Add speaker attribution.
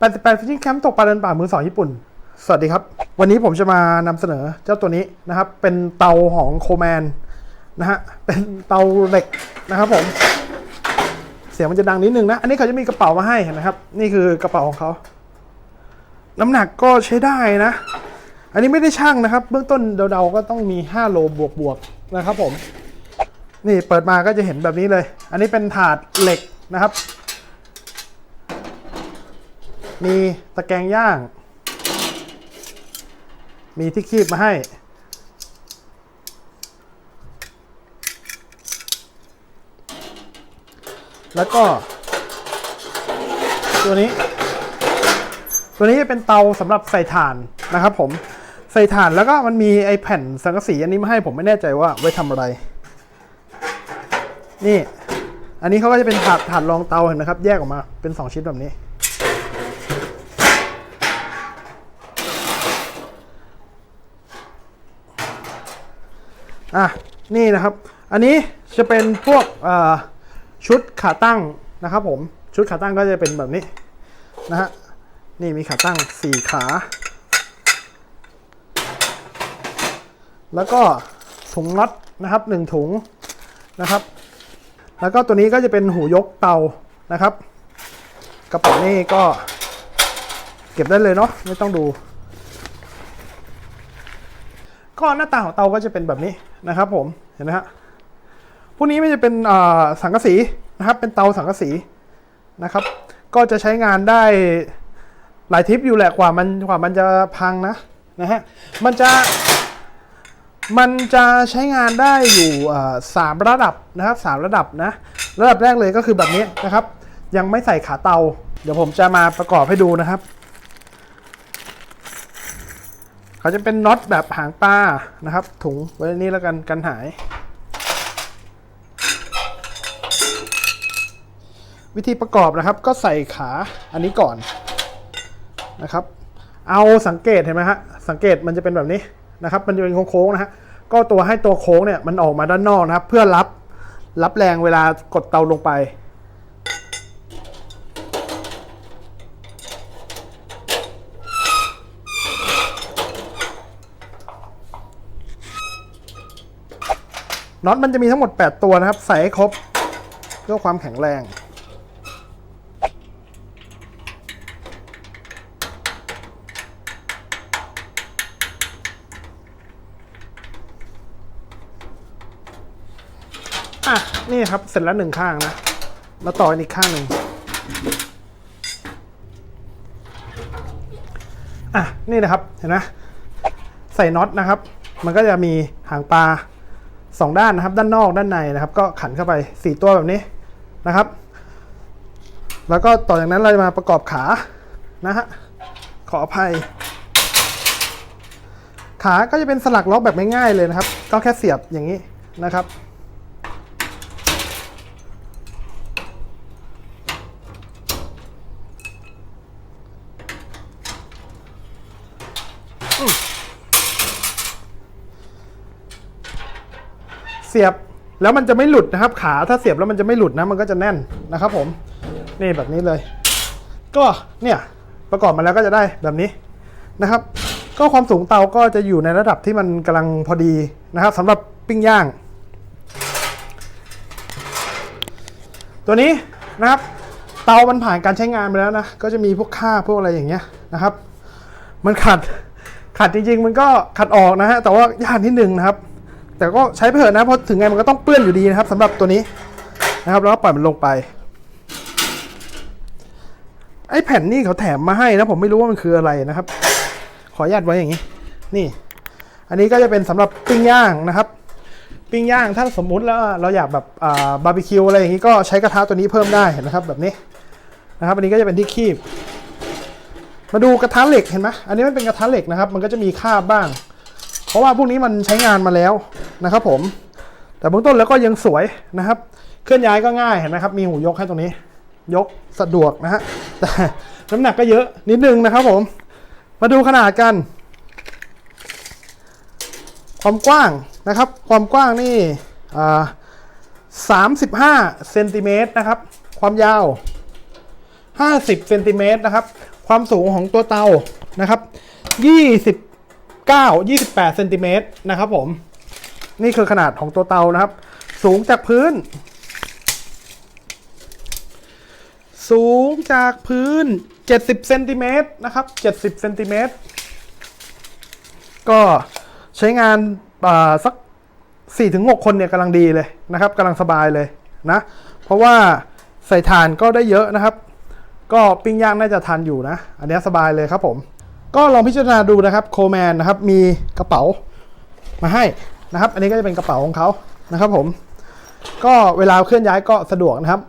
Speaker 1: 88 Fishing Camp ตกปลาเดินป่ามือสองญี่ปุ่น สวัสดีครับ วันนี้ผมจะมานำเสนอเจ้าตัวนี้นะครับ เป็นเตาของโคแมนนะฮะ เป็นเตาเหล็กนะครับผม เสียงมันจะดังนิดนึงนะ อันนี้เขาจะมีกระเป๋ามาให้นะครับ นี่คือกระเป๋าของเขา น้ำหนักก็ใช้ได้นะ อันนี้ไม่ได้ช่างนะครับ เบื้องต้นเดาๆก็ต้องมี 5 โลบวกๆนะครับผม นี่เปิดมาก็จะเห็นแบบนี้เลย อันนี้เป็นถาดเหล็กนะครับ มีตะแกรงย่าง มีที่คีบมาให้ แล้วก็ ตัวนี้ ตัวนี้จะเป็นเตาสำหรับใส่ถ่านนะครับผมใส่ถ่านแล้วก็มันมีไอแผ่นสังกะสีอันนี้มาให้ผมไม่แน่ใจว่าไว้ทำอะไร นี่ อันนี้เขาก็จะเป็นถาดถาดรองเตาเห็นไหมครับ แยกออกมาเป็น 2 ชิ้นแบบนี้ อะนี่นะครับ อันนี้จะเป็นพวกชุดขาตั้งนะครับผมชุดขาตั้งก็จะเป็นแบบนี้นะฮะนี่มีขาตั้ง 4 ขา แล้วก็ถุงน็อตนะครับ 1 ถุงนะครับ แล้วก็ตัวนี้ก็จะเป็นหูยกเตานะครับ กระเป๋านี่ก็เก็บได้เลยเนาะไม่ต้องดู ก็หน้าตาของเตาก็จะเป็นแบบนี้นะครับผมเห็นไหมฮะพวกนี้ไม่จะเป็นสังกะสีนะครับเป็นเตาสังกะสีนะครับ ก็จะใช้งานได้หลายทิปอยู่แหละกว่ามันกว่ามันจะพังนะนะฮะมันจะมันจะใช้งานได้อยู่สามระดับนะครับสามระดับนะระดับแรกเลยก็คือแบบนี้นะครับ ยังไม่ใส่ขาเตา เดี๋ยวผมจะมาประกอบให้ดูนะครับ เขาจะเป็นน็อตแบบหางปลานะครับ ถุงไว้นนี้แล้วกันกันหาย วิธีประกอบนะครับก็ใส่ขาอันนี้ก่อนนะครับ เอาสังเกตเห็นไหมฮะสังเกตมันจะเป็นแบบนี้นะครับ มันจะเป็นโค้งๆนะฮะก็ตัวให้ตัวโค้งเนี่ยมันออกมาด้านนอกนะครับ เพื่อรับรับแรงเวลากดเตาลงไป น็อตมันจะมีทั้งหมด 8 ตัวนะครับ ใส่ให้ครบเพื่อความแข็งแรง อะ นี่ครับ เสร็จแล้วหนึ่งข้างนะ มาต่ออีกข้างหนึ่งอะ นี่นะครับ เห็นไหมใส่น็อตนะครับ มันก็จะมีหางปลา สองด้านนะครับ ด้านนอกด้านในนะครับ ก็ขันเข้าไปสี่ตัวแบบนี้นะครับ แล้วก็ต่อจากนั้นเราจะมาประกอบขานะฮะขออภัย ขาก็จะเป็นสลักล็อกแบบง่ายๆเลยนะครับ ก็แค่เสียบอย่างนี้นะครับเสียบแล้วมันจะไม่หลุดนะครับ ขาถ้าเสียบแล้วมันจะไม่หลุดนะ มันก็จะแน่นนะครับ ผมนี่แบบนี้เลย ก็เนี่ยประกอบมาแล้วก็จะได้แบบนี้นะครับ ก็ความสูงเตาก็จะอยู่ในระดับที่มันกำลังพอดีนะครับสำหรับปิ้งย่าง ตัวนี้นะครับ เตามันผ่านการใช้งานไปแล้วนะก็จะมีพวกค่าพวกอะไรอย่างเงี้ยนะครับ มันขัดขัดจริงๆ มันก็ขัดออกนะฮะแต่ว่ายากนิดนึงนะครับ แต่ก็ใช้ไปเถอะนะเพราะถึงไงมันก็ต้องเปื้อนอยู่ดีนะครับสำหรับตัวนี้นะครับแล้วก็ปล่อยมันลงไปไอ้แผ่นนี่เขาแถมมาให้นะผมไม่รู้ว่ามันคืออะไรนะครับ ขออนุญาตไว้อย่างนี้ นี่ อันนี้ก็จะเป็นสำหรับปิ้งย่างนะครับ ปิ้งย่างถ้าสมมุติแล้วเราอยากแบบอ่าบาร์บีคิวอะไรอย่างนี้ก็ใช้กระทะตัวนี้เพิ่มได้นะครับ แบบนี้นะครับ อันนี้ก็จะเป็นที่คีบ มาดูกระทะเหล็กเห็นไหมอันนี้มันเป็นกระทะเหล็กนะครับ มันก็จะมีคาบบ้าง ราะว่าพวกนี้มันใช้งานมาแล้วนะครับผม แต่เบื้องต้นแล้วก็ยังสวยนะครับ เคลื่อนย้ายก็ง่ายเห็นไหมครับ มีหูยกให้ตรงนี้ ยกสะดวกนะฮะ แต่น้ำหนักก็เยอะนิดนึงนะครับผม มาดูขนาดกัน ความกว้างนะครับ ความกว้างนี่อ่า35เซนติเมตรนะครับ ความยาว50เซนติเมตรนะครับ ความสูงของตัวเตานะครับ 9 28เซนติเมตรนะครับผม นี่คือขนาดของตัวเตานะครับ สูงจากพื้น สูงจากพื้น 70เซนติเมตรนะครับ 70เซนติเมตรก็ใช้งานาสัก 4-6 คนเนี่ยกำลังดีเลยนะครับกำลังสบายเลยนะ เพราะว่าใส่ถ่านก็ได้เยอะนะครับ ก็ปิ้งย่างน่าจะทันอยู่นะ อันนี้สบายเลยครับผม ก็ลองพิจารณาดูนะครับโคแมนนะครับมีกระเป๋ามาให้นะครับ อันนี้ก็จะเป็นกระเป๋าของเขานะครับผม ก็เวลาเคลื่อนย้ายก็สะดวกนะครับ